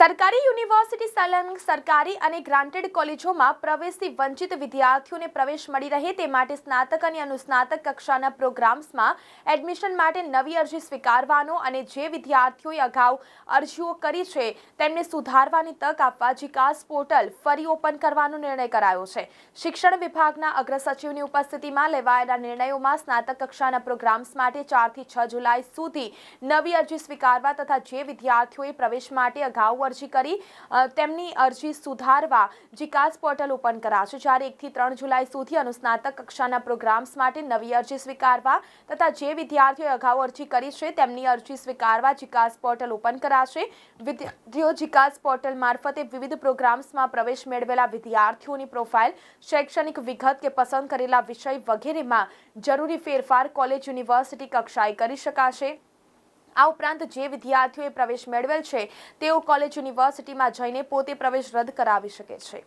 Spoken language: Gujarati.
સરકારી યુનિવર્સિટી સંલગ્ન સરકારી અને ગ્રાન્ટેડ કોલેજોમાં પ્રવેશથી વંચિત વિદ્યાર્થીઓને પ્રવેશ મળી રહે તે માટે સ્નાતક અને અનુસ્નાતક કક્ષાના પ્રોગ્રામ્સમાં એડમિશન માટે નવી અરજી સ્વીકારવાનો અને જે વિદ્યાર્થીઓએ અગાઉ અરજીઓ કરી છે, તેમને સુધારવાની તક આપવા જીકાસ પોર્ટલ ફરી ઓપન કરવાનો નિર્ણય કરાયો છે. શિક્ષણ વિભાગના અગ્રસચિવની ઉપસ્થિતિમાં લેવાયેલા નિર્ણયોમાં સ્નાતક કક્ષાના પ્રોગ્રામ્સ માટે ચારથી છ જુલાઈ સુધી નવી અરજી સ્વીકારવા તથા જે વિદ્યાર્થીઓએ પ્રવેશ માટે અગાઉ અરજી કરી તેમની અરજી સુધારવા જીકાસ પોર્ટલ ઓપન કરાશે જ્યારે એકથી ત્રણ જુલાઈ સુધી અનુસ્નાતક કક્ષાના પ્રોગ્રામ્સ માટે નવી અરજી સ્વીકારવા તથા જે વિદ્યાર્થીઓએ અગાઉ અરજી કરી છે, તેમની અરજી સ્વીકારવા જીકાસ પોર્ટલ ઓપન કરાશે વિદ્યાર્થીઓ જીકાસ પોર્ટલ મારફતે વિવિધ પ્રોગ્રામ્સમાં પ્રવેશ મેળવેલા વિદ્યાર્થીઓની પ્રોફાઇલ, શૈક્ષણિક વિગત કે પસંદ કરેલા વિષય વગેરેમાં જરૂરી ફેરફાર કોલેજ, યુનિવર્સિટી કક્ષાએ કરી શકાશે. આ ઉપરાંત જે વિદ્યાર્થીઓએ પ્રવેશ મેળવેલ છે, તેઓ કોલેજ યુનિવર્સિટીમાં જઈને પોતે પ્રવેશ રદ કરાવી શકે છે.